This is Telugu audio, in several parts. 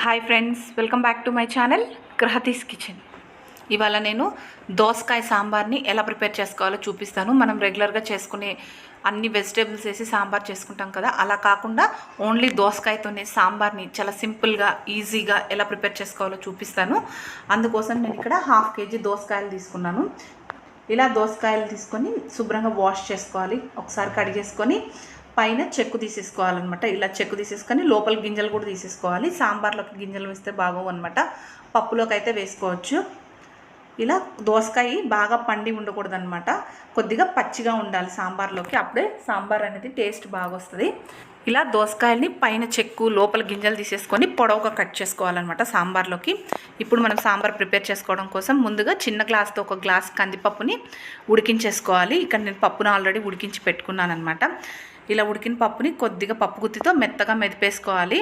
Hi friends welcome back to my channel గ్రహతీస్ kitchen ఇవాళ నేను దోసకాయ సాంబార్ని ఎలా ప్రిపేర్ చేసుకోవాలో చూపిస్తాను. మనం రెగ్యులర్గా చేసుకునే అన్ని వెజిటేబుల్స్ వేసి సాంబార్ చేసుకుంటాం కదా అలా కాకుండా ఓన్లీ దోసకాయతోనే సాంబార్ని చాలా సింపుల్గా ఈజీగా ఎలా ప్రిపేర్ చేసుకోవాలో చూపిస్తాను. అందుకోసం నేను ఇక్కడ హాఫ్ కేజీ దోసకాయలు తీసుకున్నాను. ఇలా దోసకాయలు తీసుకొని శుభ్రంగా వాష్ చేసుకోవాలి. ఒకసారి కడిగేసుకొని పైన చెక్కు తీసేసుకోవాలన్నమాట. ఇలా చెక్కు తీసేసుకొని లోపల గింజలు కూడా తీసేసుకోవాలి. సాంబార్లోకి గింజలు వేస్తే బాగోవు అనమాట పప్పులోకి అయితే వేసుకోవచ్చు. ఇలా దోసకాయ బాగా పండి ఉండకూడదనమాట కొద్దిగా పచ్చిగా ఉండాలి సాంబార్లోకి. అప్పుడే సాంబార్ అనేది టేస్ట్ బాగా వస్తుంది ఇలా దోసకాయల్ని పైన చెక్కు లోపల గింజలు తీసేసుకొని పొడవుగా కట్ చేసుకోవాలన్నమాట సాంబార్లోకి. ఇప్పుడు మనం సాంబార్ ప్రిపేర్ చేసుకోవడం కోసం ముందుగా చిన్న గ్లాస్తో ఒక గ్లాస్ కందిపప్పుని ఉడికించేసుకోవాలి. ఇక్కడ నేను పప్పును ఆల్రెడీ ఉడికించి పెట్టుకున్నాను అనమాట ఇలా ఉడికిన పప్పుని కొద్దిగా పప్పు గుత్తితో మెత్తగా మెదిపేసుకోవాలి.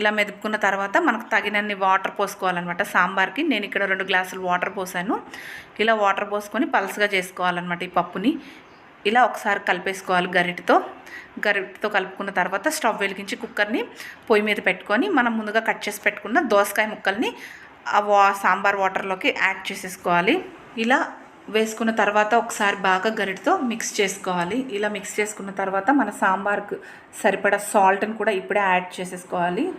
ఇలా మెదుపుకున్న తర్వాత మనకు తగినన్ని వాటర్ పోసుకోవాలన్నమాట. సాంబార్కి నేను ఇక్కడ రెండు గ్లాసులు వాటర్ పోసాను. ఇలా వాటర్ పోసుకొని పలసగా చేసుకోవాలన్నమాట ఈ పప్పుని. ఇలా ఒకసారి కలిపేసుకోవాలి గరిటతో. గరిటతో కలుపుకున్న తర్వాత స్టవ్ వెలిగించి కుక్కర్ని పొయ్యి మీద పెట్టుకొని మనం ముందుగా కట్ చేసి పెట్టుకున్న దోసకాయ ముక్కల్ని ఆ వా సాంబార్ వాటర్లోకి యాడ్ చేసేసుకోవాలి. ఇలా వేసుకున్న తర్వాత ఒకసారి బాగా గరిటతో మిక్స్ చేసుకోవాలి. ఇలా మిక్స్ చేసుకున్న తర్వాత మన సాంబార్కు సరిపడా సాల్ట్ని కూడా ఇప్పుడే యాడ్ చేసేసుకోవాలి.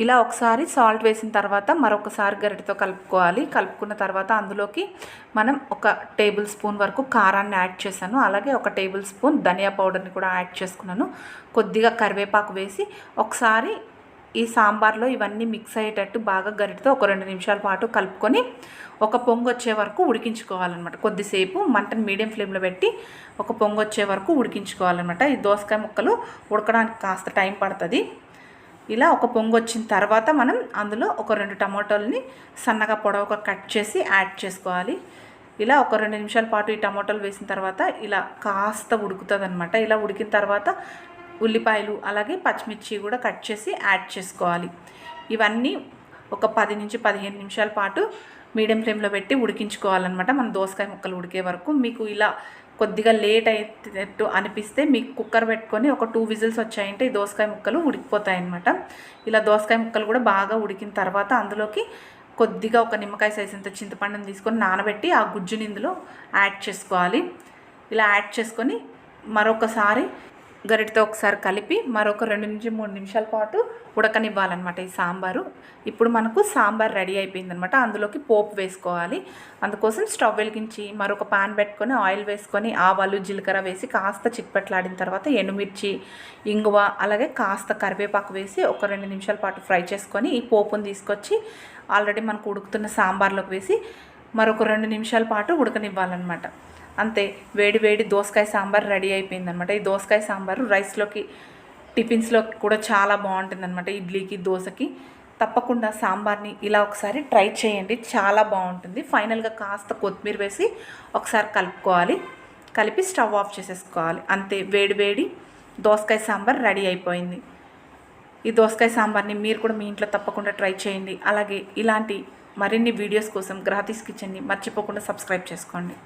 ఇలా ఒకసారి సాల్ట్ వేసిన తర్వాత మరొకసారి గరిటతో కలుపుకోవాలి. కలుపుకున్న తర్వాత అందులోకి మనం ఒక టేబుల్ స్పూన్ వరకు కారాన్ని యాడ్ చేశాను. అలాగే ఒక టేబుల్ స్పూన్ ధనియా పౌడర్ని కూడా యాడ్ చేసుకున్నాను. కొద్దిగా కరివేపాకు వేసి ఒకసారి ఈ సాంబార్లో ఇవన్నీ మిక్స్ అయ్యేటట్టు బాగా గరిటతో ఒక రెండు నిమిషాల పాటు కలుపుకొని ఒక పొంగు వచ్చే వరకు ఉడికించుకోవాలన్నమాట. కొద్దిసేపు మంటను మీడియం ఫ్లేమ్లో పెట్టి ఒక పొంగు వచ్చే వరకు ఉడికించుకోవాలన్నమాట. ఈ దోసకాయ ముక్కలు ఉడకడానికి కాస్త టైం పడుతుంది. ఇలా ఒక పొంగు వచ్చిన తర్వాత మనం అందులో ఒక రెండు టమాటోల్ని సన్నగా పొడవుగా కట్ చేసి యాడ్ చేసుకోవాలి. ఇలా ఒక రెండు నిమిషాల పాటు ఈ టమాటోలు వేసిన తర్వాత ఇలా కాస్త ఉడుకుతుంది అనమాట ఇలా ఉడికిన తర్వాత ఉల్లిపాయలు అలాగే పచ్చిమిర్చి కూడా కట్ చేసి యాడ్ చేసుకోవాలి. ఇవన్నీ ఒక పది నుంచి పదిహేను నిమిషాల పాటు మీడియం ఫ్లేమ్లో పెట్టి ఉడికించుకోవాలన్నమాట. మన దోసకాయ ముక్కలు ఉడికే వరకు మీకు ఇలా కొద్దిగా లేట్ అయ్యేటట్టు అనిపిస్తే మీకు కుక్కర్ పెట్టుకొని ఒక టూ విజిల్స్ వచ్చాయంటే ఈ దోసకాయ ముక్కలు ఉడికిపోతాయి అనమాట ఇలా దోసకాయ ముక్కలు కూడా బాగా ఉడికిన తర్వాత అందులోకి కొద్దిగా ఒక నిమ్మకాయ సైజ్ అంత చింతపండుని తీసుకొని నానబెట్టి ఆ గుజ్జుని ఇందులో యాడ్ చేసుకోవాలి. ఇలా యాడ్ చేసుకొని మరొకసారి గరిటతో ఒకసారి కలిపి మరొక రెండు నుంచి మూడు నిమిషాల పాటు ఉడకనివ్వాలన్నమాట ఈ సాంబారు. ఇప్పుడు మనకు సాంబార్ రెడీ అయిపోయిందనమాట అందులోకి పోపు వేసుకోవాలి. అందుకోసం స్టవ్ వెలిగించి మరొక పాన్ పెట్టుకొని ఆయిల్ వేసుకొని ఆవాలు జీలకర్ర వేసి కాస్త చిక్పెట్లాడిన తర్వాత ఎండుమిర్చి ఇంగువ అలాగే కాస్త కరివేపాకు వేసి ఒక రెండు నిమిషాల పాటు ఫ్రై చేసుకొని ఈ పోపును తీసుకొచ్చి ఆల్రెడీ మనకు ఉడుకుతున్న సాంబార్లోకి వేసి మరొక రెండు నిమిషాల పాటు ఉడకనివ్వాలన్నమాట. అంతే వేడి వేడి దోసకాయ సాంబార్ రెడీ అయిపోయింది అనమాట ఈ దోసకాయ సాంబారు రైస్లోకి టిఫిన్స్లో కూడా చాలా బాగుంటుంది అనమాట ఇడ్లీకి దోశకి. తప్పకుండా సాంబార్ని ఇలా ఒకసారి ట్రై చేయండి చాలా బాగుంటుంది. ఫైనల్గా కాస్త కొత్తిమీర వేసి ఒకసారి కలుపుకోవాలి. కలిపి స్టవ్ ఆఫ్ చేసేసుకోవాలి. అంతే వేడి వేడి దోసకాయ సాంబార్ రెడీ అయిపోయింది. ఈ దోసకాయ సాంబార్ని మీరు కూడా మీ ఇంట్లో తప్పకుండా ట్రై చేయండి. అలాగే ఇలాంటి మరిన్ని వీడియోస్ కోసం గ్రాతీస్ కిచెన్ని మర్చిపోకుండా సబ్స్క్రైబ్ చేసుకోండి.